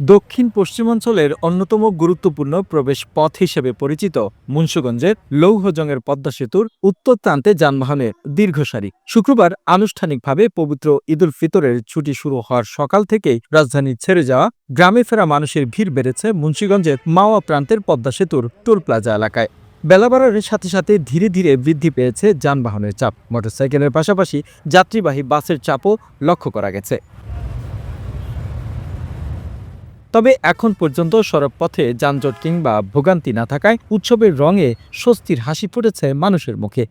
দক্ষিণ পশ্চিমাঞ্চলের অন্যতম গুরুত্বপূর্ণ প্রবেশ পথ হিসেবে পরিচিত মুন্সুগঞ্জের লৌহজংয়ের পদ্মা সেতুর উত্তর প্রান্তে যানবাহনের দীর্ঘ সারি শুক্রবার আনুষ্ঠানিকভাবে পবিত্র ঈদুল ফিতরের ছুটি শুরু হওয়ার সকাল থেকেই রাজধানী ছেড়ে যাওয়া গ্রামে ফেরা মানুষের ভিড় বেড়েছে মুন্সিগঞ্জের মাওয়া প্রান্তের পদ্মা সেতুর টোল প্লাজা এলাকায়। বেলা বাড়ার সাথে সাথে ধীরে ধীরে বৃদ্ধি পেয়েছে যানবাহনের চাপ। মোটরসাইকেলের পাশাপাশি যাত্রীবাহী বাসের চাপও লক্ষ্য করা গেছে। তবে এখন পর্যন্ত সড়ক পথে যানজট কিংবা ভোগান্তি না থাকায় উৎসবের রঙে স্বস্তির হাসি ফুটেছে মানুষের মুখে।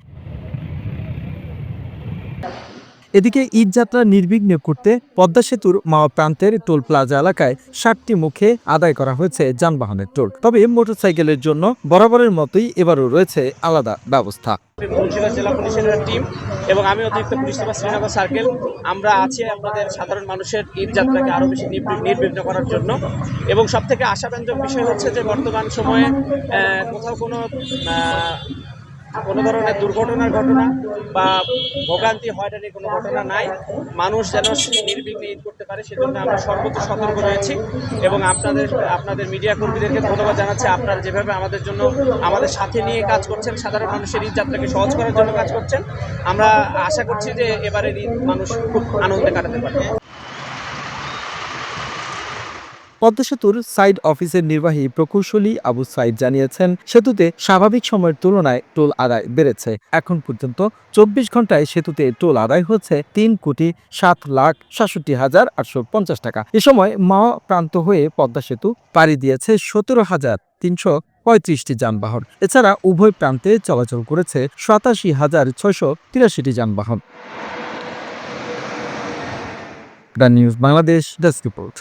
এদিকে ঈদ যাত্রা নির্বিঘ্নে করতে পদ্মা সেতুর মাওয়া প্রান্তের টোল প্লাজা এলাকায় ষাটটি মুখে আদায় করা হয়েছে যানবাহনের টোল। তবে মোটরসাইকেলের জন্য বরাবরের মতোই এবারও রয়েছে আলাদা ব্যবস্থা। জেলা পুলিশের টিম এবং আমি অতিরিক্ত পুলিশ সুপার শ্রীনগর সার্কেল। আমরা আছি আপনাদের সাধারণ মানুষের ঈদ যাত্রাকে আরও বেশি নির্বি- নির্বিঘ্ন করার জন্য। এবং সব থেকে আশাব্যঞ্জক বিষয় হচ্ছে যে বর্তমান সময়ে কোথাও কোনো কোনো ধরনের দুর্ঘটনার ঘটনা বা ভোগান্তি হয়রানির কোনো ঘটনা নাই। মানুষ যেন নির্বিঘ্নে ঈদ করতে পারে, সেজন্য আমরা সর্বোচ্চ সতর্ক রয়েছি এবং আপনাদের আপনাদের মিডিয়া কর্মীদেরকে ধন্যবাদ জানাচ্ছি। আপনারা যেভাবে আমাদের জন্য, আমাদের সাথে নিয়ে কাজ করছেন, সাধারণ মানুষের ঈদ যাত্রাকে সহজ করার জন্য কাজ করছেন, আমরা আশা করছি যে এবারের ঈদ মানুষ খুব আনন্দে কাটাতে পারবে। পদ্মা সেতুর সাইড অফিসের নির্বাহী প্রকৌশলী আবু সাইদ জানিয়েছেন, সেতুতে স্বাভাবিক সময়ের তুলনায় টোল আদায় বেড়েছে। এখন পর্যন্ত চব্বিশ ঘন্টায় সেতুতে টোল আদায় হচ্ছে তিন কোটি সাত লাখ সাতষট্টি হাজার আটশো পঞ্চাশ টাকা। এ সময় মাওয়া প্রান্ত হয়ে পদ্মা সেতু পাড়ি দিয়েছে সতেরো হাজার তিনশো পঁয়ত্রিশটি যানবাহন। এছাড়া উভয় প্রান্তে চলাচল করেছে সাতাশি হাজার ছয়শো তিরাশিটি যানবাহন। The news Bangladesh desk report.